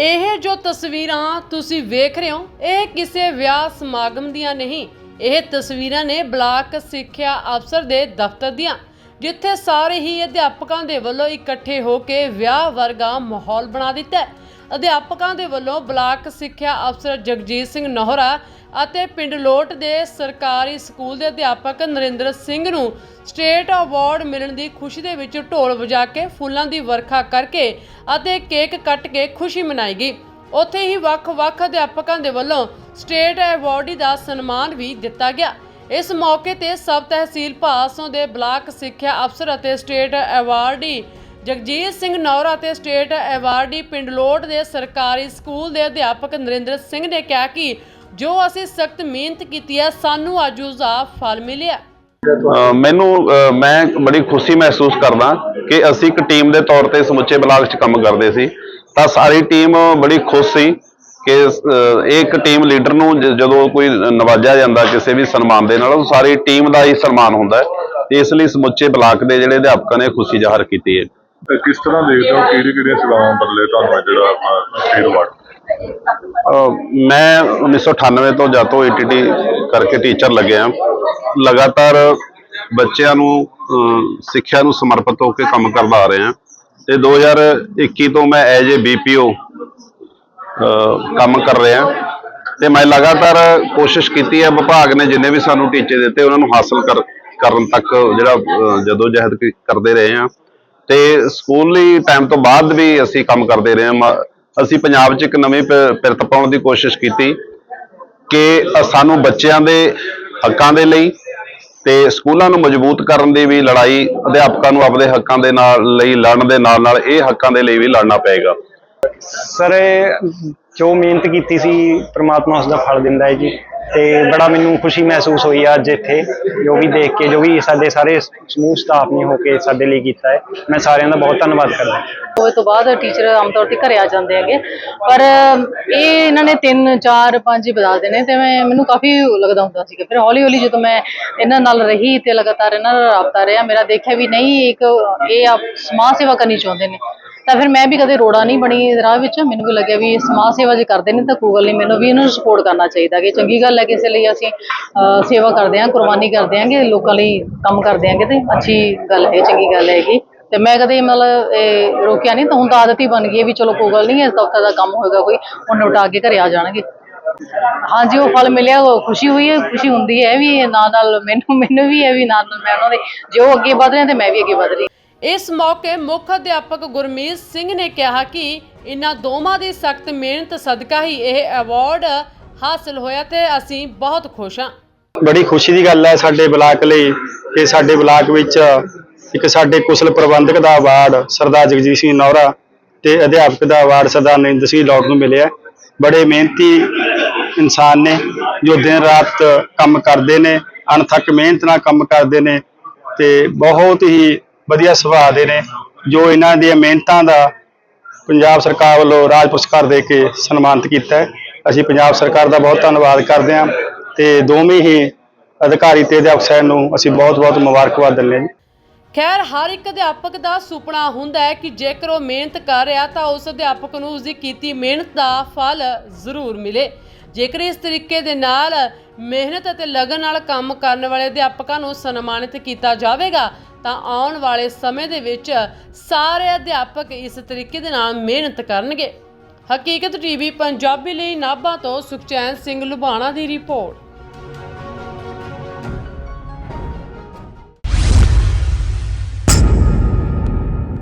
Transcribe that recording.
ਇਹ ਜੋ ਤਸਵੀਰਾਂ ਤੁਸੀਂ ਵੇਖ ਰਹੇ ਹੋ, ਇਹ ਕਿਸੇ ਵਿਆਹ ਸਮਾਗਮ ਦੀਆਂ ਨਹੀਂ। ਇਹ ਤਸਵੀਰਾਂ ਨੇ ਬਲਾਕ ਸਿੱਖਿਆ ਅਫਸਰ ਦੇ ਦਫ਼ਤਰ ਦੀਆਂ। ਜਿੱਥੇ ਸਾਰੇ ਹੀ ਅਧਿਆਪਕਾਂ ਦੇ ਵੱਲੋਂ ਇਕੱਠੇ ਹੋ ਕੇ ਵਿਆਹ ਵਰਗਾ ਮਾਹੌਲ ਬਣਾ ਦਿੱਤਾ ਅਧਿਆਪਕਾਂ ਦੇ ਵੱਲੋਂ ਬਲਾਕ ਸਿੱਖਿਆ ਅਫਸਰ ਜਗਜੀਤ ਸਿੰਘ ਨੋਹਰਾ ਅਤੇ ਪਿੰਡ ਲੋਟ ਦੇ ਸਰਕਾਰੀ ਸਕੂਲ ਦੇ ਅਧਿਆਪਕ ਨਰਿੰਦਰ ਸਿੰਘ ਨੂੰ ਸਟੇਟ ਅਵਾਰਡ ਮਿਲਣ ਦੀ ਖੁਸ਼ੀ ਦੇ ਵਿੱਚ ਢੋਲ ਵਜਾ ਕੇ ਫੁੱਲਾਂ ਦੀ ਵਰਖਾ ਕਰਕੇ ਅਤੇ ਕੇਕ ਕੱਟ ਕੇ ਖੁਸ਼ੀ ਮਨਾਈ ਗਈ। ਉੱਥੇ ਹੀ ਵੱਖ-ਵੱਖ ਅਧਿਆਪਕਾਂ ਦੇ ਵੱਲੋਂ ਸਟੇਟ ਅਵਾਰਡੀ ਦਾ ਸਨਮਾਨ ਵੀ ਦਿੱਤਾ ਗਿਆ। ਇਸ ਮੌਕੇ ਤੇ ਸਬ ਤਹਿਸੀਲ ਭਾਸੋਂ ਦੇ ਬਲਾਕ ਸਿੱਖਿਆ ਅਫਸਰ ਅਤੇ ਸਟੇਟ ਅਵਾਰਡੀ ਜਗਜੀਤ ਸਿੰਘ ਨੌਰਾ ਅਤੇ ਸਟੇਟ ਅਵਾਰਡੀ ਪਿੰਡਲੋਟ ਦੇ ਸਰਕਾਰੀ ਸਕੂਲ ਦੇ ਅਧਿਆਪਕ ਨਰਿੰਦਰ ਸਿੰਘ ਨੇ ਕਿਹਾ ਕਿ ਜੋ ਅਸੀਂ ਸਖਤ ਮਿਹਨਤ ਕੀਤੀ ਹੈ ਸਾਨੂੰ ਅੱਜ ਉਸਦਾ ਫਲ ਮਿਲਿਆ। ਅ, ਮੈਨੂੰ ਅ, ਮੈਂ ਬੜੀ ਖੁਸ਼ੀ ਮਹਿਸੂਸ ਕਰਦਾ ਕਿ ਅਸੀਂ ਇੱਕ ਟੀਮ ਦੇ ਤੌਰ ਤੇ ਸਮੁੱਚੇ ਬਲਾਕ 'ਚ ਕੰਮ ਕਰਦੇ ਸੀ। ਤਾਂ ਸਾਰੀ ਟੀਮ ਬੜੀ ਖੁਸ਼ ਸੀ ਕਿ ਇਹ ਇੱਕ ਟੀਮ ਲੀਡਰ ਨੂੰ ਜ- ਜਦੋਂ ਕੋਈ ਨਵਾਜਿਆ ਜਾਂਦਾ ਕਿਸੇ ਵੀ ਸਨਮਾਨ ਦੇ ਨਾਲ ਉਹ ਸਾਰੀ ਟੀਮ ਦਾ ਹੀ ਸਨਮਾਨ ਹੁੰਦਾ ਹੈ। ਇਸ ਲਈ ਸਮੁੱਚੇ ਬਲਾਕ ਦੇ ਜਿਹੜੇ ਅਧਿਆਪਕਾਂ ਨੇ ਖੁਸ਼ੀ ਜ਼ਾਹਰ ਕੀਤੀ ਹੈ। ਕਿਸ ਤਰ੍ਹਾਂ ਦੇਖਦੇ ਹੋ ਕਿਹੜੀ ਕਿਹੜੀਆਂ ਸੇਵਾਵਾਂ ਬਦਲੇ ਤੁਹਾਨੂੰ ਜਿਹੜਾ ਅ, ਮੈਂ 1998 ਤੋਂ ਜਦ ਤੋਂ ਏਟੀਟੀ ਕਰਕੇ ਟੀਚਰ ਲੱਗਿਆ ਲਗਾਤਾਰ ਬੱਚਿਆਂ ਨੂੰ ਸਿੱਖਿਆ ਨੂੰ ਸਮਰਪਿਤ ਹੋ ਕੇ ਕੰਮ ਕਰਦਾ ਆ ਰਿਹਾ। ਤੇ 2021 ਤੋਂ ਮੈਂ ਐਜ ਏ ਬੀਪੀਓ ਕੰਮ ਕਰ ਰਿਹਾ ਤੇ ਮੈਂ ਲਗਾਤਾਰ ਕੋਸ਼ਿਸ਼ ਕੀਤੀ ਹੈ ਵਿਭਾਗ ਨੇ ਜਿੰਨੇ ਵੀ ਸਾਨੂੰ ਟੀਚੇ ਦਿੱਤੇ ਉਹਨਾਂ ਨੂੰ ਹਾਸਲ ਕਰ ਕਰਨ ਤੱਕ ਜਿਹੜਾ ਅ, ਜਦੋਂ ਜਹਿਦ ਕਰਦੇ ਰਹੇ ਹਾਂ ਤੇ ਲਈ ਟਾਈਮ ਤੋਂ ਬਾਅਦ ਵੀ ਅਸੀਂ ਕੰਮ ਕਰਦੇ ਰਹੇ ਹਾਂ ਮ- ਅਸੀਂ ਪੰਜਾਬ 'ਚ ਇੱਕ ਨਵੀਂ ਪ- ਪਿਰਤ ਪਾਉਣ ਦੀ ਕੋਸ਼ਿਸ਼ ਕੀਤੀ ਕਿ ਸਾਨੂੰ ਬੱਚਿਆਂ ਦੇ ਹੱਕਾਂ ਦੇ ਲਈ ਤੇ ਸਕੂਲਾਂ ਨੂੰ ਮਜ਼ਬੂਤ ਕਰਨ ਦੀ ਵੀ ਲੜਾਈ ਅਧਿਆਪਕਾਂ ਨੂੰ ਆਪਣੇ ਹੱਕਾਂ ਦੇ ਨਾਲ ਲਈ ਲੜਨ ਦੇ ਨਾਲ ਨਾਲ ਇਹ ਹੱਕਾਂ ਦੇ ਲਈ ਵੀ ਲੜਨਾ ਪਏਗਾ। ਸਰ, ਜੋ ਮਿਹਨਤ ਕੀਤੀ ਸੀ, ਪ੍ਰਮਾਤਮਾ ਉਸ ਦਾ ਫਲ ਦਿੰਦਾ ਹੈ ਜੀ। ਤੇ ਬੜਾ ਮੈਨੂੰ ਖੁਸ਼ੀ ਮਹਿਸੂਸ ਹੋਈ ਆ ਅੱਜ ਇੱਥੇ, ਜੋ ਵੀ ਦੇਖ ਕੇ, ਜੋ ਵੀ ਸਾਡੇ ਸਾਰੇ ਸਮੂਹ ਸਟਾਫ ਨੇ ਹੋ ਕੇ ਸਾਡੇ ਲਈ ਕੀਤਾ ਹੈ, ਮੈਂ ਸਾਰਿਆਂ ਦਾ ਬਹੁਤ ਧੰਨਵਾਦ ਕਰਦਾ ਹੋਏ ਤੋਂ ਬਾਅਦ ਟੀਚਰ ਆਮ ਤੌਰ ਤੇ ਘਰੇ ਆ ਜਾਂਦੇ ਹੈਗੇ। ਪਰ, ਇਹ ਇਹਨਾਂ ਨੇ 3 4 5 ਹੀ ਬਦਲ ਦੇਣੇ, ਤੇ ਮੈਂ, ਮੈਨੂੰ ਕਾਫੀ ਲੱਗਦਾ ਹੁੰਦਾ ਸੀਗਾ। ਫਿਰ ਹੌਲੀ ਹੌਲੀ ਜਦੋਂ ਮੈਂ ਇਹਨਾਂ ਨਾਲ ਰਹੀ ਤੇ ਲਗਾਤਾਰ ਇਹਨਾਂ ਨਾਲ ਰਾਬਤਾ ਰਿਹਾ, ਮੇਰਾ ਦੇਖਿਆ ਵੀ ਨਹੀਂ, ਇੱਕ ਇਹ ਆਪ ਸਮਾਜ ਸੇਵਾ ਕਰਨੀ ਚਾਹੁੰਦੇ ਨੇ। ਤਾਂ ਫਿਰ ਮੈਂ ਵੀ ਕਦੇ ਰੋੜਾ ਨਹੀਂ ਬਣੀ ਰਾਹ ਵਿੱਚ। ਮੈਨੂੰ ਵੀ ਲੱਗਿਆ ਵੀ ਸਮਾਜ ਸੇਵਾ ਜੇ ਕਰਦੇ ਨੇ ਤਾਂ ਕੋਈ ਗੱਲ ਨਹੀਂ ਮੈਨੂੰ ਵੀ ਇਹਨਾਂ ਨੂੰ ਸਪੋਰਟ ਕਰਨਾ ਚਾਹੀਦਾ ਕਿ ਚੰਗੀ ਗੱਲ ਹੈ ਕਿਸੇ ਲਈ ਅਸੀਂ ਅਹ, ਸੇਵਾ ਕਰਦੇ ਹਾਂ ਕੁਰਬਾਨੀ ਕਰਦੇ ਹਾਂਗੇ ਲੋਕਾਂ ਲਈ ਕੰਮ ਕਰਦੇ ਹਾਂਗੇ ਤੇ ਅੱਛੀ ਗੱਲ ਹੈ ਚੰਗੀ ਗੱਲ ਹੈਗੀ। ਤੇ ਮੈਂ ਕਦੇ ਮਤਲਬ ਇਹ ਰੋਕਿਆ ਨਹੀਂ ਤਾਂ ਹੁਣ ਤਾਂ ਆਦਤ ਹੀ ਬਣ ਗਈ ਹੈ ਵੀ ਚਲੋ ਕੋਈ ਗੱਲ ਨਹੀਂ ਇਸ ਦਫ਼ਤਰ ਦਾ ਕੰਮ ਹੋਏਗਾ ਕੋਈ ਹੁਣ ਨਿਪਟਾ ਕੇ ਘਰੇ ਆ ਜਾਣਗੇ। ਹਾਂਜੀ ਉਹ ਫਲ ਮਿਲਿਆ ਖੁਸ਼ੀ ਹੋਈ ਹੈ ਖੁਸ਼ੀ ਹੁੰਦੀ ਹੈ ਵੀ ਨਾਲ ਨਾਲ ਮੈਨੂੰ ਮੈਨੂੰ ਵੀ ਹੈ ਵੀ ਨਾਲ ਨਾਲ ਮੈਂ ਉਹਨਾਂ ਦੇ ਜੋ ਅੱਗੇ ਵਧ ਰਹੇ ਤੇ ਮੈਂ ਵੀ ਅੱਗੇ ਵਧ ਰਹੀ ਇਸ ਮੌਕੇ ਮੁੱਖ ਅਧਿਆਪਕ ਗੁਰਮੀਤ ਸਿੰਘ ਨੇ ਕਿਹਾ ਕਿ ਇਨ੍ਹਾਂ ਦੋਵਾਂ ਦੀ ਸਖਤ ਮਿਹਨਤ ਸਦਕਾ ਹੀ ਇਹ ਅਵਾਰਡ ਹਾਸਲ ਹੋਇਆ ਤੇ ਅਸੀਂ ਬਹੁਤ ਖੁਸ਼ ਹਾਂ। ਬੜੀ ਖੁਸ਼ੀ ਦੀ ਗੱਲ ਹੈ ਸਾਡੇ ਬਲਾਕ ਲਈ ਕਿ ਸਾਡੇ ਬਲਾਕ ਵਿੱਚ ਇੱਕ ਸਾਡੇ ਕੁਸ਼ਲ ਪ੍ਰਬੰਧਕ ਦਾ ਅਵਾਰਡ ਸਰਦਾਰ ਜਗਜੀਤ ਸਿੰਘ ਨੌਰਾ ਤੇ ਅਧਿਆਪਕ ਦਾ ਅਵਾਰਡ ਸਰਦਾਰ ਨਰਿੰਦਰ ਸਿੰਘ ਲੌਟ ਨੂੰ ਮਿਲਿਆ। ਬੜੇ ਮਿਹਨਤੀ ਇਨਸਾਨ ਨੇ ਜੋ ਦਿਨ ਰਾਤ ਕੰਮ ਕਰਦੇ ਨੇ, ਅਣਥੱਕ ਮਿਹਨਤ ਨਾਲ ਕੰਮ ਕਰਦੇ ਨੇ ਤੇ ਬਹੁਤ ਹੀ ਵਧੀਆ ਸੁਭਾਅ ਦੇ ਨੇ, ਜੋ ਇਹਨਾਂ ਦੀਆਂ ਮਿਹਨਤਾਂ ਦਾ ਪੰਜਾਬ ਸਰਕਾਰ ਵੱਲੋਂ ਰਾਜ ਪੁਰਸਕਾਰ ਦੇ ਕੇ ਸਨਮਾਨਿਤ ਕੀਤਾ ਅਸੀਂ ਪੰਜਾਬ ਸਰਕਾਰ ਦਾ ਬਹੁਤ ਧੰਨਵਾਦ ਕਰਦੇ ਹਾਂ ਤੇ ਦੋਵੇਂ ਹੀ ਅਧਿਕਾਰੀ ਤੇ ਅਧਿਆਪਕ ਸਾਹਿਬ ਨੂੰ ਅਸੀਂ ਬਹੁਤ-ਬਹੁਤ ਮੁਬਾਰਕਬਾਦ ਦਿੰਦੇ ਹਾਂ ਖੈਰ, ਹਰ ਇੱਕ ਅਧਿਆਪਕ ਦਾ ਸੁਪਨਾ ਹੁੰਦਾ ਹੈ ਕਿ ਜੇਕਰ ਉਹ ਮਿਹਨਤ ਕਰ ਰਿਹਾ ਤਾਂ ਉਸ ਅਧਿਆਪਕ ਨੂੰ ਉਸ ਦੀ ਕੀਤੀ ਮਿਹਨਤ ਦਾ ਫਲ ਜ਼ਰੂਰ ਮਿਲੇ। ਜੇਕਰ ਇਸ ਤਰੀਕੇ ਦੇ ਨਾਲ ਮਿਹਨਤ ਅਤੇ ਲਗਨ ਨਾਲ ਕੰਮ ਕਰਨ ਵਾਲੇ ਅਧਿਆਪਕਾਂ ਨੂੰ ਸਨਮਾਨਿਤ ਕੀਤਾ ਜਾਵੇਗਾ ਤਾਂ ਆਉਣ ਵਾਲੇ ਸਮੇਂ ਦੇ ਵਿੱਚ ਸਾਰੇ ਅਧਿਆਪਕ ਇਸ ਤਰੀਕੇ ਦੇ ਨਾਲ ਮਿਹਨਤ ਕਰਨਗੇ। ਹਕੀਕਤ ਟੀਵੀ ਪੰਜਾਬੀ ਲਈ ਨਾਭਾ ਤੋਂ ਸੁਖਚੈਨ ਸਿੰਘ ਲੁਬਾਣਾ ਦੀ ਰਿਪੋਰਟ।